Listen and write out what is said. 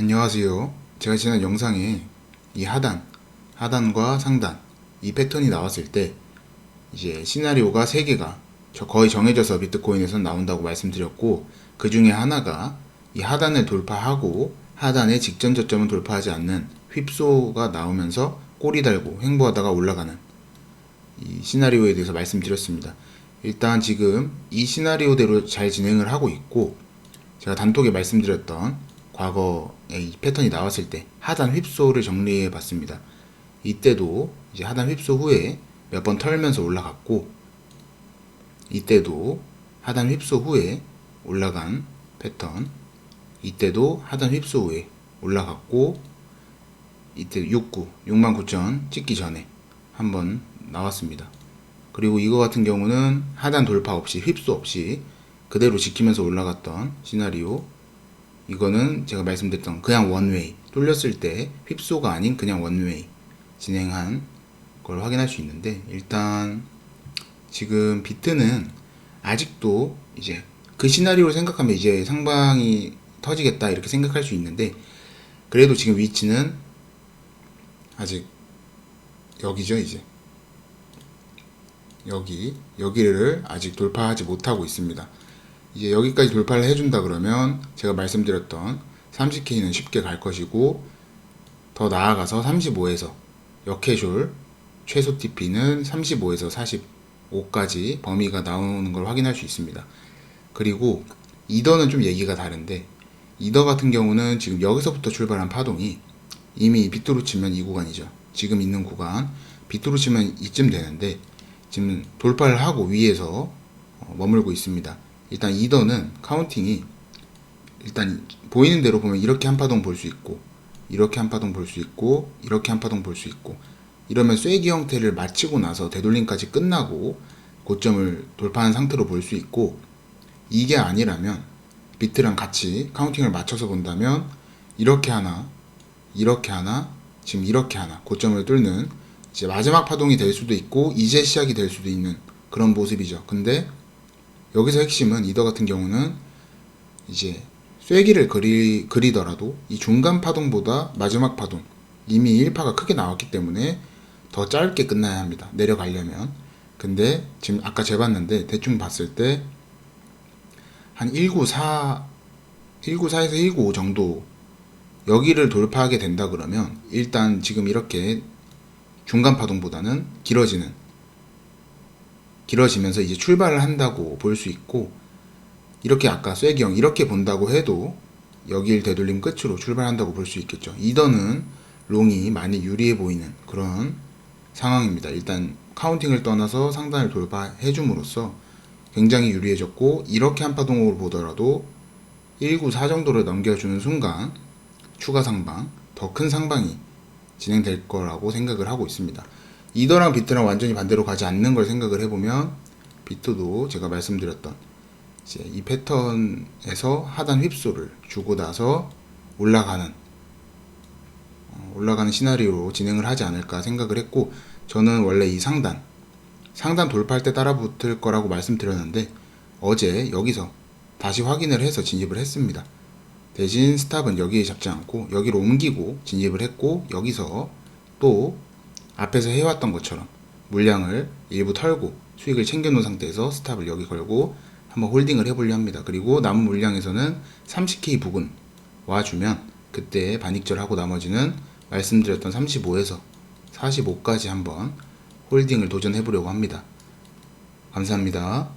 안녕하세요. 제가 지난 영상에 이 하단, 하단과 상단 이 패턴이 나왔을 때 이제 시나리오가 3개가 거의 정해져서 비트코인에서 나온다고 말씀드렸고 그 중에 하나가 이 하단을 돌파하고 하단의 직전 저점은 돌파하지 않는 휩소가 나오면서 꼬리 달고 횡보하다가 올라가는 이 시나리오에 대해서 말씀드렸습니다. 일단 지금 이 시나리오대로 잘 진행을 하고 있고 제가 단톡에 말씀드렸던 과거에 이 패턴이 나왔을 때 하단 휩소를 정리해 봤습니다. 이때도 이제 하단 휩소 후에 몇 번 털면서 올라갔고 이때도 하단 휩소 후에 올라간 패턴 이때도 하단 휩소 후에 올라갔고 이때 69 69,000 찍기 전에 한번 나왔습니다. 그리고 이거 같은 경우는 하단 돌파 없이 휩소 없이 그대로 지키면서 올라갔던 시나리오 이거는 제가 말씀드렸던 그냥 원웨이 뚫렸을 때 휩소가 아닌 그냥 원웨이 진행한 걸 확인할 수 있는데 일단 지금 비트는 아직도 이제 그 시나리오를 생각하면 이제 상방이 터지겠다 이렇게 생각할 수 있는데 그래도 지금 위치는 아직 여기죠 이제 여기 여기를 아직 돌파하지 못하고 있습니다. 이제 여기까지 돌파를 해준다 그러면 제가 말씀드렸던 30K는 쉽게 갈 것이고 더 나아가서 35에서 역해숄 최소 TP는 35에서 45까지 범위가 나오는 걸 확인할 수 있습니다. 그리고 이더는 좀 얘기가 다른데 이더 같은 경우는 지금 여기서부터 출발한 파동이 이미 비트로 치면 이 구간이죠. 지금 있는 구간 비트로 치면 이쯤 되는데 지금 돌파를 하고 위에서 어, 머물고 있습니다. 일단 이더는 카운팅이 일단 보이는 대로 보면 이렇게 한 파동 볼 수 있고 이렇게 한 파동 볼 수 있고 이렇게 한 파동 볼 수 있고 이러면 쐐기 형태를 마치고 나서 되돌림까지 끝나고 고점을 돌파한 상태로 볼 수 있고 이게 아니라면 비트랑 같이 카운팅을 맞춰서 본다면 이렇게 하나 이렇게 하나 지금 이렇게 하나 고점을 뚫는 이제 마지막 파동이 될 수도 있고 이제 시작이 될 수도 있는 그런 모습이죠. 근데 여기서 핵심은 이더 같은 경우는 이제 쐐기를 그리, 그리더라도 이 중간 파동보다 마지막 파동 이미 1파가 크게 나왔기 때문에 더 짧게 끝나야 합니다. 내려가려면. 근데 지금 아까 재봤는데 대충 봤을 때 한 194, 194에서 195 정도 여기를 돌파하게 된다 그러면 일단 지금 이렇게 중간 파동보다는 길어지는 길어지면서 이제 출발을 한다고 볼 수 있고 이렇게 아까 쐐기형 이렇게 본다고 해도 여길 되돌림 끝으로 출발한다고 볼 수 있겠죠. 이더는 롱이 많이 유리해 보이는 그런 상황입니다. 일단 카운팅을 떠나서 상단을 돌파해 줌으로써 굉장히 유리해졌고 이렇게 한 파동으로 보더라도 194 정도를 넘겨주는 순간 추가 상방, 더 큰 상방이 진행될 거라고 생각을 하고 있습니다. 이더랑 비트랑 완전히 반대로 가지 않는 걸 생각을 해보면 비트도 제가 말씀드렸던 이제 이 패턴에서 하단 휩소를 주고 나서 올라가는 어, 올라가는 시나리오로 진행을 하지 않을까 생각을 했고 저는 원래 이 상단 상단 돌파할 때 따라 붙을 거라고 말씀드렸는데 어제 여기서 다시 확인을 해서 진입을 했습니다. 대신 스탑은 여기에 잡지 않고 여기로 옮기고 진입을 했고 여기서 또 앞에서 해왔던 것처럼 물량을 일부 털고 수익을 챙겨놓은 상태에서 스탑을 여기 걸고 한번 홀딩을 해보려 합니다. 그리고 남은 물량에서는 30K 부근 와주면 그때 반익절하고 나머지는 말씀드렸던 35에서 45까지 한번 홀딩을 도전해보려고 합니다. 감사합니다.